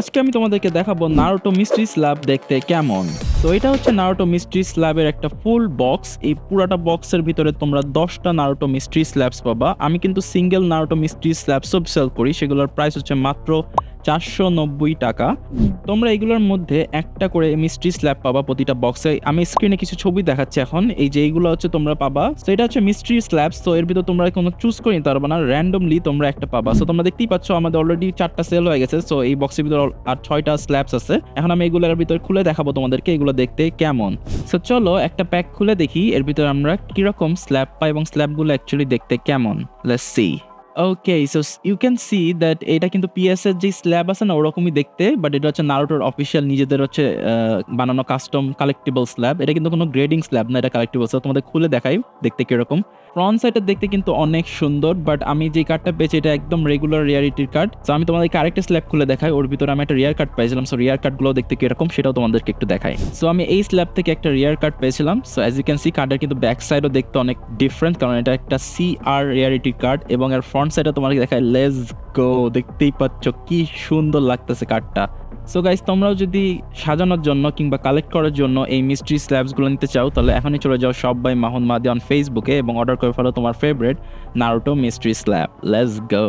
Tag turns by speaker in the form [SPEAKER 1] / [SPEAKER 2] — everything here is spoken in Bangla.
[SPEAKER 1] আজকে আমি তোমাদেরকে দেখাবো নারোটো মিস্ট্রি স্ল্যাব দেখতে কেমন। তো এটা হচ্ছে নারোটো মিস্ট্রি স্ল্যাবের একটা ফুল বক্স এই পুরাটা বক্সের ভিতরে তোমরা দশটা নারোটো মিস্ট্রি স্ল্যাবস পাবা। আমি কিন্তু সিঙ্গেল নারোটো মিস্ট্রি স্ল্যাবসও সেল করি, সেগুলোর প্রাইস হচ্ছে মাত্র চারশো নব্বই টাকা। তোমরা এগুলোর মধ্যে একটা করে মিস্ট্রি স্ল্যাব পাবা প্রতিটা বক্সে আমি স্ক্রিনে কিছু ছবি দেখাচ্ছি এখন। এই যে এইগুলো হচ্ছে তোমরা পাবা। তো এটা হচ্ছে মিস্ট্রি স্ল্যাব তো এর ভিতর তোমরা কোনো চুজ করে নিতে পারবে না। র্যান্ডমলি তোমরা একটা পাবা। সো তোমরা দেখতেই পাচ্ছ আমাদের অলরেডি চারটা সেল হয়ে গেছে। সো এই বক্সের ভিতর আর ছয়টা স্ল্যাবস আছে। এখন আমি এগুলোর ভিতর খুলে দেখাবো তোমাদেরকে এগুলো দেখতে কেমন। সো চলো একটা প্যাক খুলে দেখি। এর ভিতর আমরা কীরকম স্ল্যাব পাই এবং স্ল্যাবগুলো অ্যাকচুয়ালি দেখতে কেমন। Let's see okay so you can see that এটা কিন্তু পিএস এর যে স্ল্যাব আছে না, ওরকমই দেখতে বাট এটা হচ্ছে নারুটোর অফিসিয়াল নিজেদের হচ্ছে বানানো কাস্টম কালেক্টিবল স্ল্যাব এটা কিন্তু কোনো গ্রেডিং স্ল্যাব না, এটা কালেক্টিবল স্ল্যাব তোমাদের খুলে দেখাই, দেখতে কীরকম। ফ্রন্ট সাইডের দেখতে কিন্তু অনেক সুন্দর বাট আমি যে কার্ডটা পেয়েছি এটা একদম রেগুলার রিয়ারিটির কার্ড সো আমি তোমাদেরকে আরেকটা স্ল্যাব খুলে দেখাই, ওর ভিতরে আমি একটা রিয়ার কার্ড পেয়েছিলাম। সো রিয়ার কার্ডগুলো দেখতে কীরকম, সেটাও তোমাদেরকে একটু দেখাই। সো আমি এই স্ল্যাব থেকে একটা রিয়ার কার্ড পেয়েছিলাম। So as you can see কার্ডের কিন্তু ব্যাক সাইডও দেখতে অনেক ডিফারেন্ট কারণ এটা একটা সি আর রিয়ারিটি কার্ড এবং এর ফ্রন্ট সাইডে তোমাকে দেখায় লেস গো দেখতেই পাচ্ছ কি সুন্দর লাগতেছে কার্ডটা সো গাইজ তোমরাও যদি সাজানোর জন্য কিংবা কালেক্ট করার জন্য এই মিস্ট্রি স্ল্যাবসগুলো নিতে চাও, তাহলে এখনই চলে যাও সব বাই মাহন মাদি অন ফেসবুকে এবং অর্ডার করে ফেলো তোমার favourite Naruto mystery slab let's go